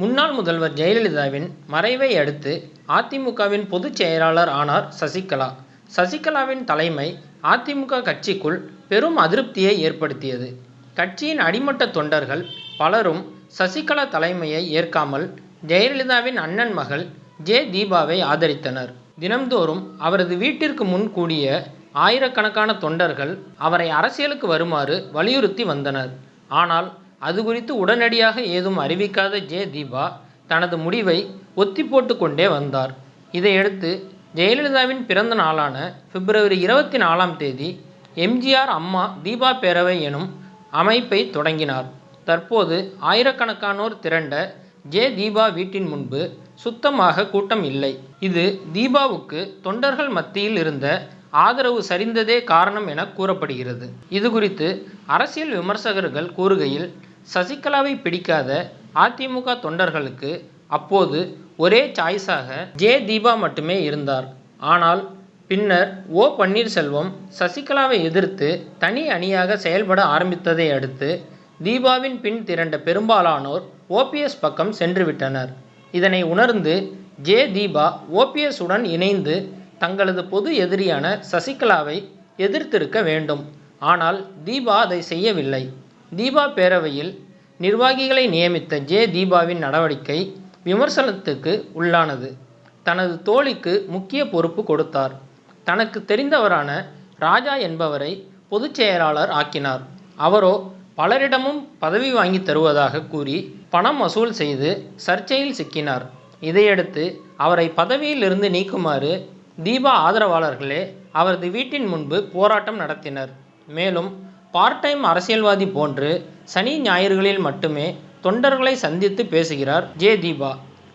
முன்னாள் முதல்வர் ஜெயலலிதாவின் மறைவை அடுத்து அதிமுகவின் பொதுச் செயலாளர் ஆனார் சசிகலா. சசிகலாவின் தலைமை அதிமுக கட்சிக்குள் பெரும் அதிருப்தியை ஏற்படுத்தியது. கட்சியின் அடிமட்ட தொண்டர்கள் பலரும் சசிகலா தலைமையை ஏற்காமல் ஜெயலலிதாவின் அண்ணன் மகள் ஜே தீபாவை ஆதரித்தனர். தினம்தோறும் அவரது வீட்டிற்கு முன் கூடிய ஆயிரக்கணக்கான தொண்டர்கள் அவரை அரசியலுக்கு வருமாறு வலியுறுத்தி வந்தனர். ஆனால் அது குறித்து உடனடியாக ஏதும் அறிவிக்காத ஜே தீபா தனது முடிவை ஒத்தி போட்டு கொண்டே வந்தார். இதையடுத்து ஜெயலலிதாவின் பிறந்த நாளான பிப்ரவரி இருபத்தி நாலாம் தேதி எம்ஜிஆர் அம்மா தீபா பேரவை எனும் அமைப்பை தொடங்கினார். தற்போது ஆயிரக்கணக்கானோர் திரண்ட ஜே தீபா வீட்டின் முன்பு சுத்தமாக கூட்டம் இல்லை. இது தீபாவுக்கு தொண்டர்கள் மத்தியில் இருந்த ஆதரவு சரிந்ததே காரணம் என கூறப்படுகிறது. இது குறித்து அரசியல் விமர்சகர்கள் கூறுகையில் சசிகலாவை பிடிக்காத அதிமுக தொண்டர்களுக்கு அப்போது ஒரே சாய்ஸாக ஜே தீபா மட்டுமே இருந்தார். ஆனால் பின்னர் ஓ பன்னீர்செல்வம் சசிகலாவை எதிர்த்து தனி அணியாக செயல்பட ஆரம்பித்ததை அடுத்து தீபாவின் பின் திரண்ட பெரும்பாலானோர் ஓபிஎஸ் பக்கம் சென்றுவிட்டனர் இதனை உணர்ந்து ஜே தீபா ஓபிஎஸ் உடன் இணைந்து தங்களது பொது எதிரியான சசிகலாவை எதிர்த்திருக்க வேண்டும். ஆனால் தீபா அதை செய்யவில்லை. தீபா பேரவையில் நிர்வாகிகளை நியமித்த ஜே. தீபாவின் நடவடிக்கை விமர்சனத்துக்கு உள்ளானது. தனது தோழிக்கு முக்கிய பொறுப்பு கொடுத்தார். தனக்கு தெரிந்தவரான ராஜா என்பவரை பொதுச் செயலாளர் ஆக்கினார். அவரோ பலரிடமும் பதவி வாங்கி தருவதாக கூறி பணம் வசூல் செய்து சர்ச்சையில் சிக்கினார். இதையடுத்து அவரை பதவியிலிருந்து நீக்குமாறு தீபா ஆதரவாளர்களே அவரது வீட்டின் முன்பு போராட்டம் நடத்தினர். மேலும் பார்ட் டைம் அரசியல்வாதி போன்று சனி ஞாயிறுகளில் மட்டுமே தொண்டர்களை சந்தித்து பேசுகிறார் ஜே தீபா.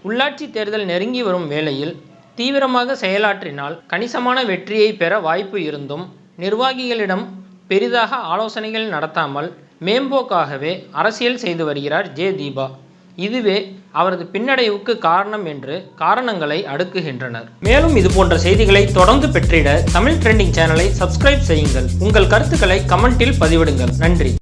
உள்ளாட்சி தேர்தல் நெருங்கி வரும் வேளையில் தீவிரமாக செயலாற்றினால் கணிசமான வெற்றியை பெற வாய்ப்பு இருந்தும் நிர்வாகிகளிடம் பெரிதாக ஆலோசனைகள் நடத்தாமல் மேம்போக்காகவே அரசியல் செய்து வருகிறார் ஜே தீபா. இதுவே அவரது பின்னடைவுக்கு காரணம் என்று காரணங்களை அடுக்குகின்றனர். மேலும் இது போன்ற செய்திகளை தொடர்ந்து பெற்றிட தமிழ் ட்ரெண்டிங் சேனலை சப்ஸ்கிரைப் செய்யுங்கள். உங்கள் கருத்துக்களை கமெண்டில் பதிவிடுங்கள். நன்றி.